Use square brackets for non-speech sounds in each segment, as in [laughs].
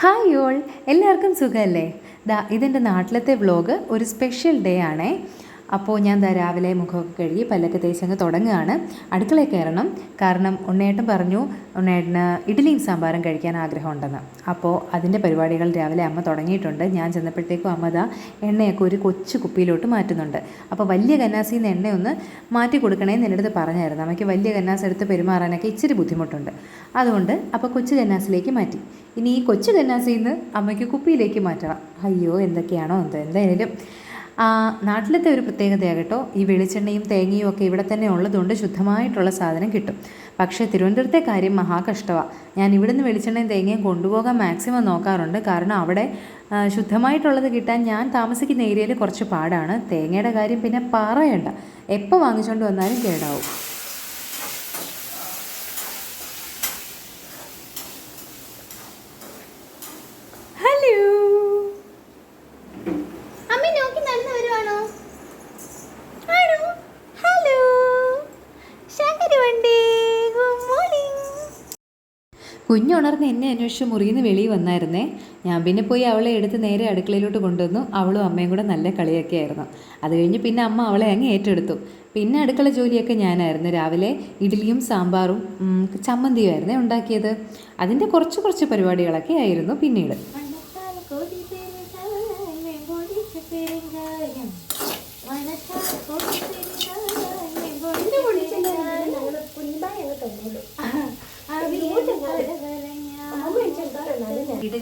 Hi all. എല്ലാവർക്കും സുഖമല്ലേ? ദാ ഇതെന്റെ നാട്ടിലത്തെ വ്ലോഗ്. ഒരു സ്പെഷ്യൽ ഡേ ആണേ. അപ്പോൾ ഞാൻ രാവിലെ മുഖമൊക്കെ കഴുകി പല്ലൊക്കെ തേച്ചങ്ങ് തുടങ്ങുകയാണ്. അടുക്കളയിൽ കയറണം. കാരണം ഉണ്ണേട്ടൻ പറഞ്ഞു ഉണ്ണേട്ടന് ഇഡ്ഡലിയും സാമ്പാറും കഴിക്കാൻ ആഗ്രഹമുണ്ടെന്ന്. അപ്പോൾ അതിന്റെ പരിപാടികൾ രാവിലെ അമ്മ തുടങ്ങിയിട്ടുണ്ട്. ഞാൻ ചെന്നപ്പോഴത്തേക്കും അമ്മ ദാ എണ്ണയൊക്കെ ഒരു കൊച്ചു കുപ്പിയിലോട്ട് മാറ്റുന്നുണ്ട്. അപ്പോൾ വലിയ കന്നാസിൽ നിന്ന് എണ്ണയൊന്ന് മാറ്റി കൊടുക്കണേന്ന് എന്റെ അടുത്ത് പറഞ്ഞായിരുന്നു. അമ്മയ്ക്ക് വലിയ കന്നാസ് എടുത്ത് പെരുമാറാനൊക്കെ ഇച്ചിരി ബുദ്ധിമുട്ടുണ്ട്. അതുകൊണ്ട് അപ്പോൾ കൊച്ചു കന്നാസിലേക്ക് മാറ്റി. ഇനി ഈ കൊച്ചു കന്നാസിൽ നിന്ന് അമ്മയ്ക്ക് കുപ്പിയിലേക്ക് മാറ്റണം. അയ്യോ എന്തൊക്കെയാണോ എന്തോ. എന്തായാലും നാട്ടിലത്തെ ഒരു പ്രത്യേകതയാകട്ടോ ഈ വെളിച്ചെണ്ണയും തേങ്ങയും ഒക്കെ ഇവിടെ തന്നെ ഉള്ളതുകൊണ്ട് ശുദ്ധമായിട്ടുള്ള സാധനം കിട്ടും. പക്ഷേ തിരുവനന്തപുരത്തെ കാര്യം മഹാകഷ്ടമാണ് ഞാൻ ഇവിടുന്ന് വെളിച്ചെണ്ണയും തേങ്ങയും കൊണ്ടുപോകാൻ മാക്സിമം നോക്കാറുണ്ട്. കാരണം അവിടെ ശുദ്ധമായിട്ടുള്ളത് കിട്ടാൻ ഞാൻ താമസിക്കുന്ന ഏരിയയിൽ കുറച്ച് പാടാണ്. തേങ്ങയുടെ കാര്യം പിന്നെ പറയണ്ട. എപ്പോൾ വാങ്ങിച്ചുകൊണ്ട് വന്നാലും കേടാവും. കുഞ്ഞുണർന്ന് എന്നെ അന്വേഷിച്ച് മുറിയിൽ നിന്ന് വെളിയിൽ വന്നായിരുന്നേ. ഞാൻ പിന്നെ പോയി അവളെ എടുത്ത് നേരെ അടുക്കളയിലോട്ട് കൊണ്ടുവന്നു. അവളും അമ്മയും കൂടെ നല്ല കളിയൊക്കെ ആയിരുന്നു. അത് കഴിഞ്ഞ് പിന്നെ അമ്മ അവളെ അങ്ങ് ഏറ്റെടുത്തു. പിന്നെ അടുക്കള ജോലിയൊക്കെ ഞാനായിരുന്നു. രാവിലെ ഇഡ്ഡലിയും സാമ്പാറും ചമ്മന്തിയും ആയിരുന്നു ഉണ്ടാക്കിയത്. അതിന്റെ കുറച്ച് കുറച്ച് പരിപാടികളൊക്കെ ആയിരുന്നു പിന്നീട്.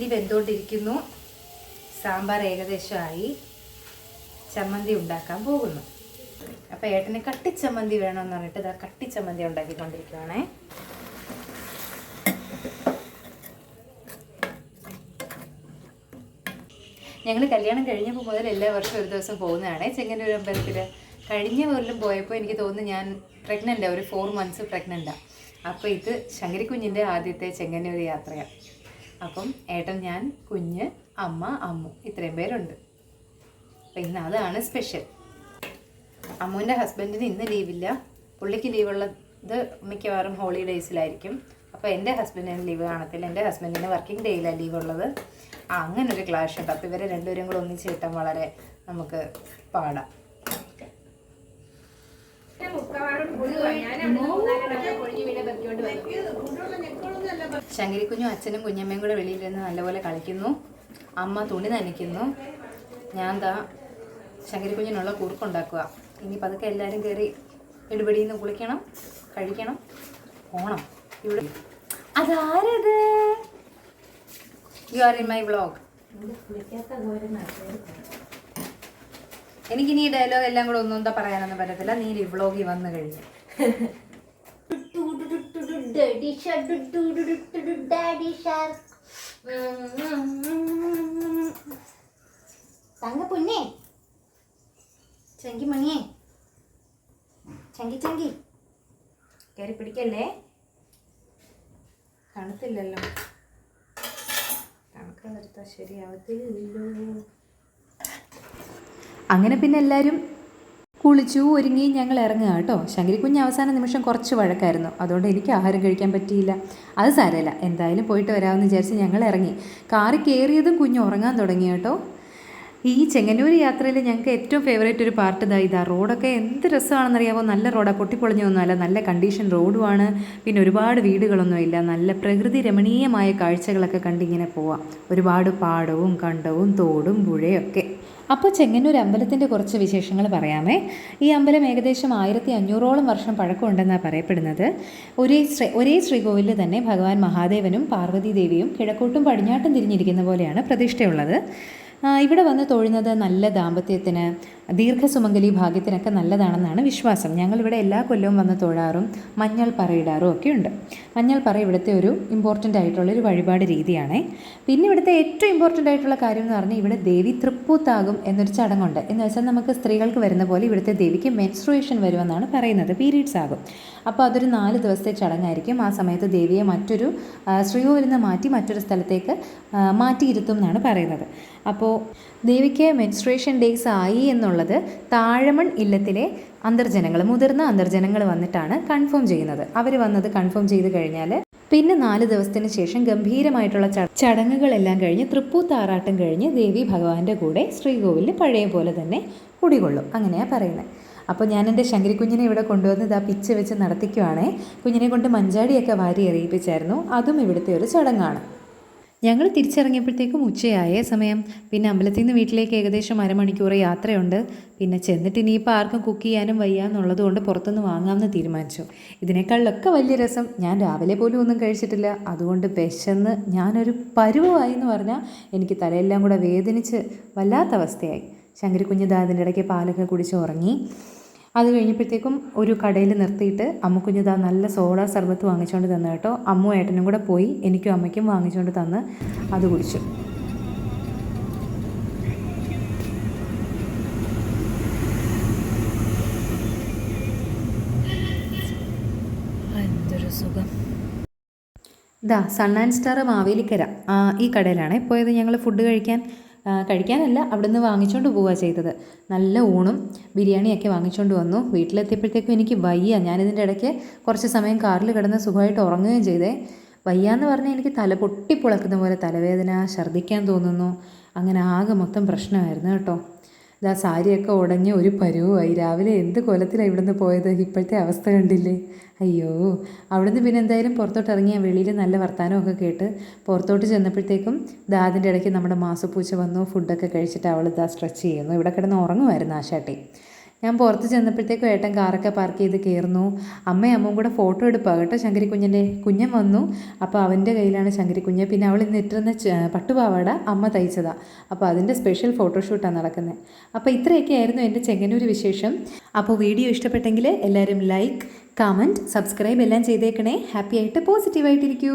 ഇഡലി വെന്തോണ്ടിരിക്കുന്നു. സാമ്പാർ ഏകദേശമായി. ചമ്മന്തി ഉണ്ടാക്കാൻ പോകുന്നു. അപ്പോൾ ഏട്ടന് കട്ടിച്ചമ്മന്തി വേണമെന്ന് പറഞ്ഞിട്ട് ഇതാ കട്ടിച്ചമ്മന്തി ഉണ്ടാക്കിക്കൊണ്ടിരിക്കുവാണേ. ഞങ്ങൾ കല്യാണം കഴിഞ്ഞപ്പോൾ മുതൽ എല്ലാ വർഷവും ഒരു ദിവസം പോകുന്നതാണേ ചെങ്ങന്നൂർ അമ്പലത്തിൽ കഴിഞ്ഞ കൊല്ലം പോയപ്പോൾ എനിക്ക് തോന്നുന്നു ഞാൻ പ്രഗ്നന്റാണ് ഒരു ഫോർ മന്ത്സ് പ്രഗ്നന്റാണ് അപ്പോൾ ഇത് ശങ്കരിക്കുഞ്ഞിന്റെ ആദ്യത്തെ ചെങ്ങന്നൂർ യാത്രയാണ് അപ്പം ഏട്ടൻ ഞാൻ കുഞ്ഞ് അമ്മ അമ്മു ഇത്രയും പേരുണ്ട്. അപ്പം ഇന്ന് അതാണ് സ്പെഷ്യൽ അമ്മുവിന്റെ ഹസ്ബൻഡിന് ഇന്ന് ലീവില്ല പുള്ളിക്ക് ലീവുള്ളത് മിക്കവാറും ഹോളിഡേയ്സിലായിരിക്കും അപ്പോൾ എന്റെ ഹസ്ബൻഡിന് ലീവ് കാണത്തില്ല. എന്റെ ഹസ്ബൻഡിന് വർക്കിംഗ് ഡേയിലാണ് ലീവുള്ളത് ആ അങ്ങനെ ഒരു ക്ലാഷ് ഉണ്ട്. അപ്പോൾ ഇവരെ രണ്ടുപേരും കൂടെ ഒന്നിച്ച് കിട്ടാൻ വളരെ നമുക്ക് പാടാം. ശങ്കരിക്കുഞ്ഞും അച്ഛനും കുഞ്ഞമ്മയും കൂടെ വെളിയിലിരുന്ന് നല്ലപോലെ കളിക്കുന്നു. അമ്മ തുണി നനയ്ക്കുന്നു. ഞാൻ ദാ ശങ്കരിക്കുഞ്ഞിനുള്ള കുറുക്കുണ്ടാക്കുക ഇനി പതുക്കെ എല്ലാവരും കയറി ഇടുപടിയിൽ നിന്ന് കുളിക്കണം കഴിക്കണം ഓണം ഇവിടെ അതാരത്? You are in my vlog എനിക്കിനി ഈ ഡയലോഗ് എല്ലാം കൂടെ ഒന്നും എന്താ പറയാനൊന്നും പറ്റത്തില്ല. നീ ഈ വ്ളോഗിൽ വന്നു കഴിഞ്ഞു. [laughs] Daddy shark daddy shark. തങ്ക പൊന്നേ. ചങ്കി മണിയേ. ചങ്കി ചങ്കി. കയറി പിടിക്കല്ലേ? തണുത്തില്ലല്ലോ. തണുക്കാൻ നിർത്താൻ ശരിയാവത്തില്ലല്ലോ. അങ്ങനെ പിന്നെ എല്ലാവരും കുളിച്ചു ഒരുങ്ങി ഞങ്ങൾ ഇറങ്ങുക കേട്ടോ. ശങ്കരിക്കുഞ്ഞ് അവസാന നിമിഷം കുറച്ച് വഴക്കായിരുന്നു. അതുകൊണ്ട് എനിക്ക് ആഹാരം കഴിക്കാൻ പറ്റിയില്ല. അത് സാരമില്ല. എന്തായാലും പോയിട്ട് വരാമെന്ന് വിചാരിച്ച് ഞങ്ങൾ ഇറങ്ങി. കാറി കയറിയതും കുഞ്ഞ് ഉറങ്ങാൻ തുടങ്ങി കേട്ടോ. ഈ ചെങ്ങന്നൂർ യാത്രയിൽ ഞങ്ങൾക്ക് ഏറ്റവും ഫേവറേറ്റ് ഒരു പാർട്ട് ഇതാ ഇതാ. റോഡൊക്കെ എന്ത് രസമാണെന്നറിയാമോ നല്ല റോഡാണ് പൊട്ടിപ്പൊളിഞ്ഞൊന്നുമല്ല നല്ല കണ്ടീഷൻ റോഡുമാണ്. പിന്നെ ഒരുപാട് വീടുകളൊന്നുമില്ല. നല്ല പ്രകൃതി രമണീയമായ കാഴ്ചകളൊക്കെ കണ്ടിങ്ങനെ പോവാം. ഒരുപാട് പാടവും കണ്ടവും തോടും പുഴയൊക്കെ. അപ്പോൾ ചെങ്ങന്നൂർ അമ്പലത്തിന്റെ കുറച്ച് വിശേഷങ്ങൾ പറയാമേ. ഈ അമ്പലം ഏകദേശം ആയിരത്തി അഞ്ഞൂറോളം വർഷം പഴക്കമുണ്ടെന്നാണ് പറയപ്പെടുന്നത്. ഒരേ ശ്രീ ഒരേ ശ്രീകോവിലിൽ തന്നെ ഭഗവാൻ മഹാദേവനും പാർവതി ദേവിയും കിഴക്കോട്ടും പടിഞ്ഞാട്ടും തിരിഞ്ഞിരിക്കുന്ന പോലെയാണ് പ്രതിഷ്ഠയുള്ളത്. ഇവിടെ വന്ന് തൊഴുന്നത് നല്ല ദാമ്പത്യത്തിന് ദീർഘസുമംഗലി ഭാഗ്യത്തിനൊക്കെ നല്ലതാണെന്നാണ് വിശ്വാസം. ഞങ്ങളിവിടെ എല്ലാ കൊല്ലവും വന്ന് തൊഴാറും മഞ്ഞൾ പറയിടാറും ഒക്കെ ഉണ്ട്. മഞ്ഞൾ പറ ഇവിടുത്തെ ഒരു ഇമ്പോർട്ടന്റ് ആയിട്ടുള്ള ഒരു വഴിപാട് രീതിയാണ്. പിന്നെ ഇവിടുത്തെ ഏറ്റവും ഇമ്പോർട്ടന്റ് ആയിട്ടുള്ള കാര്യം എന്ന് പറഞ്ഞാൽ ഇവിടെ ദേവി തൃപ്പൂത്താകും എന്നൊരു ചടങ്ങുണ്ട്. എന്ന് വെച്ചാൽ നമുക്ക് സ്ത്രീകൾക്ക് വരുന്ന പോലെ ഇവിടുത്തെ ദേവിക്ക് മെൻസ്ട്രുവേഷൻ വരുമെന്നാണ് പറയുന്നത്. പീരീഡ്സ് ആകും. അപ്പോൾ അതൊരു നാല് ദിവസത്തെ ചടങ്ങായിരിക്കും. ആ സമയത്ത് ദേവിയെ മറ്റൊരു ആ, വരുന്ന മാറ്റി മറ്റൊരു സ്ഥലത്തേക്ക് മാറ്റിയിരുത്തും എന്നാണ് പറയുന്നത്. അപ്പോൾ ദേവിക്ക് മെൻസ്ട്രേഷൻ ഡേയ്സ് ആയി എന്നുള്ളത് താഴമൺ ഇല്ലത്തിലെ അന്തർജനങ്ങൾ മുതിർന്ന അന്തർജനങ്ങൾ വന്നിട്ടാണ് കൺഫേം ചെയ്യുന്നത്. അവർ വന്നത് കൺഫേം ചെയ്ത് കഴിഞ്ഞാൽ പിന്നെ നാല് ദിവസത്തിന് ശേഷം ഗംഭീരമായിട്ടുള്ള ചട- ചടങ്ങുകളെല്ലാം കഴിഞ്ഞ് തൃപ്പൂത്താറാട്ടം കഴിഞ്ഞ് ദേവി ഭഗവാന്റെ കൂടെ ശ്രീകോവിലിൽ പഴയ പോലെ തന്നെ കുടികൊള്ളും. അങ്ങനെയാണ് പറയുന്നത്. അപ്പോൾ ഞാൻ എന്റെ ശങ്കരിക്കുഞ്ഞിനെ ഇവിടെ കൊണ്ടുവന്ന് ഇതാ പിച്ച് വെച്ച് നടത്തിക്കുവാണേ. കുഞ്ഞിനെ കൊണ്ട് മഞ്ചാടിയൊക്കെ വാരി എറിയിപ്പിച്ചായിരുന്നു. അതും ഇവിടുത്തെ ഒരു ചടങ്ങാണ്. ഞങ്ങൾ തിരിച്ചിറങ്ങിയപ്പോഴത്തേക്കും ഉച്ചയായ സമയം. പിന്നെ അമ്പലത്തിൽ നിന്ന് വീട്ടിലേക്ക് ഏകദേശം അരമണിക്കൂർ യാത്രയുണ്ട്. പിന്നെ ചെന്നിട്ട് ഇനിയിപ്പോൾ ആർക്കും കുക്ക് ചെയ്യാനും വയ്യ എന്നുള്ളത് കൊണ്ട് പുറത്തുനിന്ന് വാങ്ങാമെന്ന് തീരുമാനിച്ചു. ഇതിനേക്കാളിലൊക്കെ വലിയ രസം ഞാൻ രാവിലെ പോലും ഒന്നും കഴിച്ചിട്ടില്ല. അതുകൊണ്ട് വിശന്ന് ഞാനൊരു പരുവമായി എന്ന് പറഞ്ഞാൽ എനിക്ക് തലയെല്ലാം കൂടെ വേദനിച്ച് വല്ലാത്ത അവസ്ഥയായി. ശങ്കരി കുഞ്ഞ് അതിന്റെ ഇടയ്ക്ക് പാലൊക്കെ കുടിച്ച് ഉറങ്ങി. അത് കഴിഞ്ഞപ്പോഴത്തേക്കും ഒരു കടയിൽ നിർത്തിയിട്ട് അമ്മുക്കുഞ്ഞിതാ നല്ല സോഡ സർബത്ത് വാങ്ങിച്ചുകൊണ്ട് തന്നു കേട്ടോ. അമ്മു ഏട്ടനും കൂടെ പോയി എനിക്കും അമ്മയ്ക്കും വാങ്ങിച്ചുകൊണ്ട് തന്ന് അത് കുടിച്ചു. എന്തൊരു സുഖം. ഇതാ സൺ ആൻഡ് സ്റ്റാർ മാവേലിക്കര ആ, ഈ കടയിലാണേ പോയത് ഞങ്ങൾ ഫുഡ് കഴിക്കാൻ? ആ, കഴിക്കാനല്ല അവിടുന്ന് വാങ്ങിച്ചുകൊണ്ട് പോവുക ചെയ്തത്. നല്ല ഊണും ബിരിയാണിയൊക്കെ വാങ്ങിച്ചുകൊണ്ട് വന്നു. വീട്ടിലെത്തിയപ്പോഴത്തേക്കും എനിക്ക് വയ്യ. ഞാനിതിന്റെ ഇടയ്ക്ക് കുറച്ച് സമയം കാറിൽ കിടന്ന് സുഖമായിട്ട് ഉറങ്ങുകയും ചെയ്തേ. വയ്യാന്ന് പറഞ്ഞാൽ എനിക്ക് തല പൊട്ടിപ്പൊളക്കുന്ന പോലെ തലവേദന ഛർദ്ദിക്കാൻ തോന്നുന്നു. അങ്ങനെ ആകെ മൊത്തം പ്രശ്നമായിരുന്നു കേട്ടോ. ഇതാ സാരിയൊക്കെ ഉടഞ്ഞ് ഒരു പരുവായി. രാവിലെ എന്ത് കൊലത്തിലാണ് ഇവിടുന്ന് പോയത്? ഇപ്പോഴത്തെ അവസ്ഥ കണ്ടില്ലേ? അയ്യോ. അവിടുന്ന് പിന്നെ എന്തായാലും പുറത്തോട്ട് ഇറങ്ങിയ വെളിയിൽ നല്ല വർത്തമാനമൊക്കെ കേട്ട് പുറത്തോട്ട് ചെന്നപ്പോഴത്തേക്കും ദാതിന്റെ ഇടയ്ക്ക് നമ്മുടെ മാസപ്പൂച്ച വന്നു ഫുഡൊക്കെ കഴിച്ചിട്ട് അവൾ ഇതാ സ്ട്രെച്ച് ചെയ്യുന്നു. ഇവിടെ കിടന്ന് ഉറങ്ങുമായിരുന്നു ആശാട്ടി. ഞാൻ പുറത്ത് ചെന്നപ്പോഴത്തേക്കും ഏട്ടൻ കാറൊക്കെ പാർക്ക് ചെയ്ത് കയറുന്നു അമ്മയും അമ്മയും കൂടെ ഫോട്ടോ എടുപ്പാണ് കേട്ടോ ശങ്കരി കുഞ്ഞിന്റെ കുഞ്ഞൻ വന്നു. അപ്പോൾ അവന്റെ കയ്യിലാണ് ശങ്കരി കുഞ്ഞ് പിന്നെ അവൾ ഇന്ന് ഇട്ടിരുന്ന പട്ടുപാവാട അമ്മ തയ്ച്ചതാ. അപ്പോൾ അതിന്റെ സ്പെഷ്യൽ ഫോട്ടോഷൂട്ടാണ് നടക്കുന്നത് അപ്പോൾ ഇത്രയൊക്കെ ആയിരുന്നു എന്റെ ചെങ്ങന്നൂർ വിശേഷം. അപ്പോൾ വീഡിയോ ഇഷ്ടപ്പെട്ടെങ്കിൽ എല്ലാവരും ലൈക്ക് കമന്റ് സബ്സ്ക്രൈബ് എല്ലാം ചെയ്തേക്കണേ. ഹാപ്പി ആയിട്ട് പോസിറ്റീവായിട്ടിരിക്കൂ